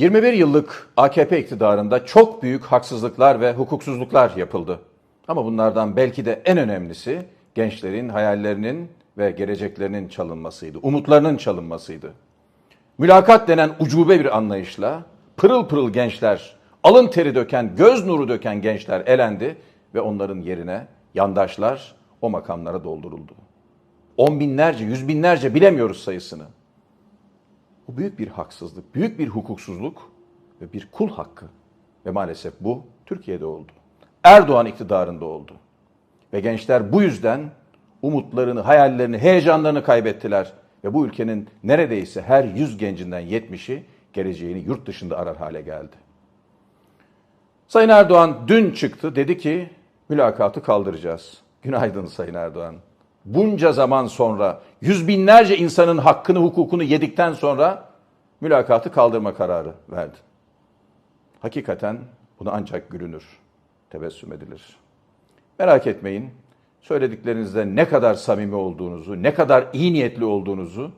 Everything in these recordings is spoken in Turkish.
21 yıllık AKP iktidarında çok büyük haksızlıklar ve hukuksuzluklar yapıldı. Ama bunlardan belki de en önemlisi gençlerin hayallerinin ve geleceklerinin çalınmasıydı, umutlarının çalınmasıydı. Mülakat denen ucube bir anlayışla pırıl pırıl gençler, alın teri döken, göz nuru döken gençler elendi ve onların yerine yandaşlar o makamlara dolduruldu. On binlerce, yüz binlerce bilemiyoruz sayısını. Bu büyük bir haksızlık, büyük bir hukuksuzluk ve bir kul hakkı. Ve maalesef bu Türkiye'de oldu. Erdoğan iktidarında oldu. Ve gençler bu yüzden umutlarını, hayallerini, heyecanlarını kaybettiler. Ve bu ülkenin neredeyse her 100 gencinden 70'i geleceğini yurt dışında arar hale geldi. Sayın Erdoğan dün çıktı dedi ki mülakatı kaldıracağız. Günaydın Sayın Erdoğan. Bunca zaman sonra yüz binlerce insanın hakkını hukukunu yedikten sonra mülakatı kaldırma kararı verdi. Hakikaten buna ancak gülünür, tebessüm edilir. Merak etmeyin, söylediklerinizde ne kadar samimi olduğunuzu, ne kadar iyi niyetli olduğunuzu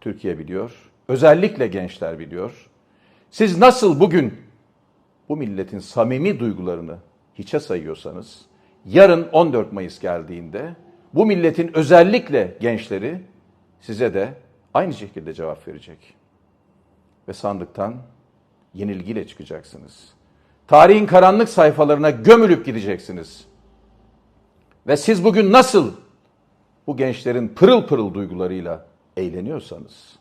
Türkiye biliyor. Özellikle gençler biliyor. Siz nasıl bugün bu milletin samimi duygularını hiçe sayıyorsanız, yarın 14 Mayıs geldiğinde bu milletin özellikle gençleri size de aynı şekilde cevap verecek. Ve sandıktan yenilgiyle çıkacaksınız. Tarihin karanlık sayfalarına gömülüp gideceksiniz. Ve siz bugün nasıl bu gençlerin pırıl pırıl duygularıyla eğleniyorsanız,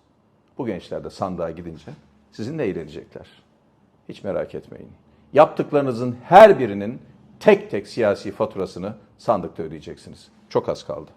bu gençler de sandığa gidince sizinle eğlenecekler. Hiç merak etmeyin. Yaptıklarınızın her birinin tek tek siyasi faturasını sandıkta ödeyeceksiniz. Çok az kaldı.